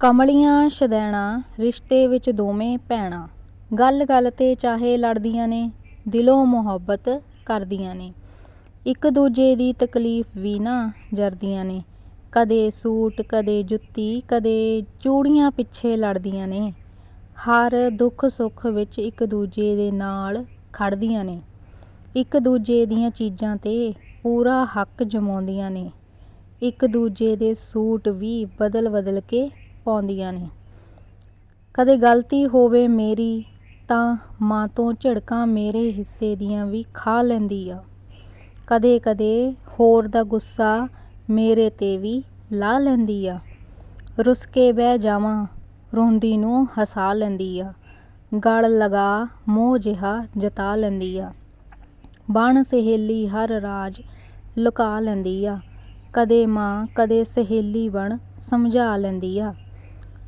ਕਮਲੀਆਂ ਸ਼ਦੈਣਾ, ਰਿਸ਼ਤੇ ਵਿੱਚ ਦੋਵੇਂ ਭੈਣਾਂ। ਗੱਲ ਗੱਲ ਤੇ ਚਾਹੇ ਲੜਦੀਆਂ ਨੇ, ਦਿਲੋਂ ਮੁਹੱਬਤ ਕਰਦੀਆਂ ਨੇ। ਇੱਕ ਦੂਜੇ ਦੀ ਤਕਲੀਫ ਵੀ ਨਾ ਜਰਦੀਆਂ ਨੇ। ਕਦੇ ਸੂਟ, ਕਦੇ ਜੁੱਤੀ, ਕਦੇ ਚੂੜੀਆਂ ਪਿੱਛੇ ਲੜਦੀਆਂ ਨੇ। ਹਰ ਦੁੱਖ ਸੁੱਖ ਵਿੱਚ ਇੱਕ ਦੂਜੇ ਦੇ ਨਾਲ ਖੜਦੀਆਂ ਨੇ। ਇੱਕ ਦੂਜੇ ਦੀਆਂ ਚੀਜ਼ਾਂ ਤੇ ਪੂਰਾ ਹੱਕ ਜਮਾਉਂਦੀਆਂ ਨੇ। ਇੱਕ ਦੂਜੇ ਦੇ ਸੂਟ ਵੀ ਬਦਲ ਬਦਲ ਕੇ ਪਾਉਂਦੀਆਂ ਨੇ। ਕਦੇ ਗਲਤੀ ਹੋਵੇ ਮੇਰੀ, ਤਾਂ ਮਾਂ ਤੋਂ ਝਿੜਕਾਂ ਮੇਰੇ ਹਿੱਸੇ ਦੀਆਂ ਵੀ ਖਾ ਲੈਂਦੀ ਆ। ਕਦੇ ਕਦੇ ਹੋਰ ਦਾ ਗੁੱਸਾ ਮੇਰੇ ਤੇ ਵੀ ਲਾ ਲੈਂਦੀ ਆ। ਰੁੱਸ ਕੇ ਬਹਿ ਜਾਵਾਂ, ਰੋਂਦੀ ਨੂੰ ਹਸਾ ਲੈਂਦੀ ਆ। ਗਲ ਲਗਾ ਮੋਹ ਜਿਹਾ ਜਤਾ ਲੈਂਦੀ ਆ। ਬਣ ਸਹੇਲੀ ਹਰ ਰਾਜ ਲੁਕਾ ਲੈਂਦੀ ਆ। ਕਦੇ ਮਾਂ, ਕਦੇ ਸਹੇਲੀ ਬਣ ਸਮਝਾ ਲੈਂਦੀ ਆ।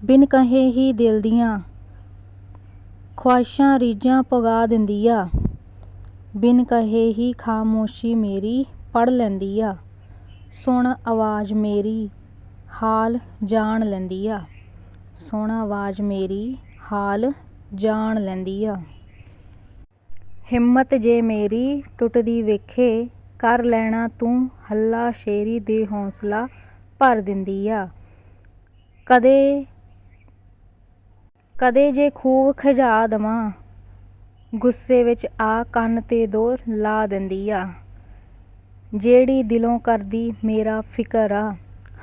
ਬਿਨ ਕਹੇ ਹੀ ਦਿਲ ਦੀਆਂ ਖੁਆਇਸ਼ਾਂ ਰੀਝਾਂ ਪੁਗਾ ਦਿੰਦੀ ਆ। ਬਿਨ ਕਹੇ ਹੀ ਖਾਮੋਸ਼ੀ ਮੇਰੀ ਪੜ ਲੈਂਦੀ ਆ। ਸੁਣ ਆਵਾਜ਼ ਮੇਰੀ, ਹਾਲ ਜਾਣ ਲੈਂਦੀ ਆ। ਸੁਣ ਆਵਾਜ਼ ਮੇਰੀ, ਹਾਲ ਜਾਣ ਲੈਂਦੀ ਆ। ਹਿੰਮਤ ਜੇ ਮੇਰੀ ਟੁੱਟਦੀ ਵੇਖੇ, ਕਰ ਲੈਣਾ ਤੂੰ ਹੱਲਾ ਸ਼ੇਰੀ ਦੇ ਹੌਸਲਾ ਭਰ ਦਿੰਦੀ ਆ। ਕਦੇ ਕਦੇ ਜੇ ਖੂਬ ਖਿਜਾ ਦਵਾਂ, ਗੁੱਸੇ ਵਿੱਚ ਆ ਕੰਨ ਤੇ ਦੋ ਲਾ ਦਿੰਦੀ ਆ। ਜਿਹੜੀ ਦਿਲੋਂ ਕਰਦੀ ਮੇਰਾ ਫਿਕਰ ਆ,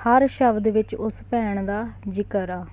ਹਰ ਸ਼ਬਦ ਵਿੱਚ ਉਸ ਭੈਣ ਦਾ ਜ਼ਿਕਰ ਆ।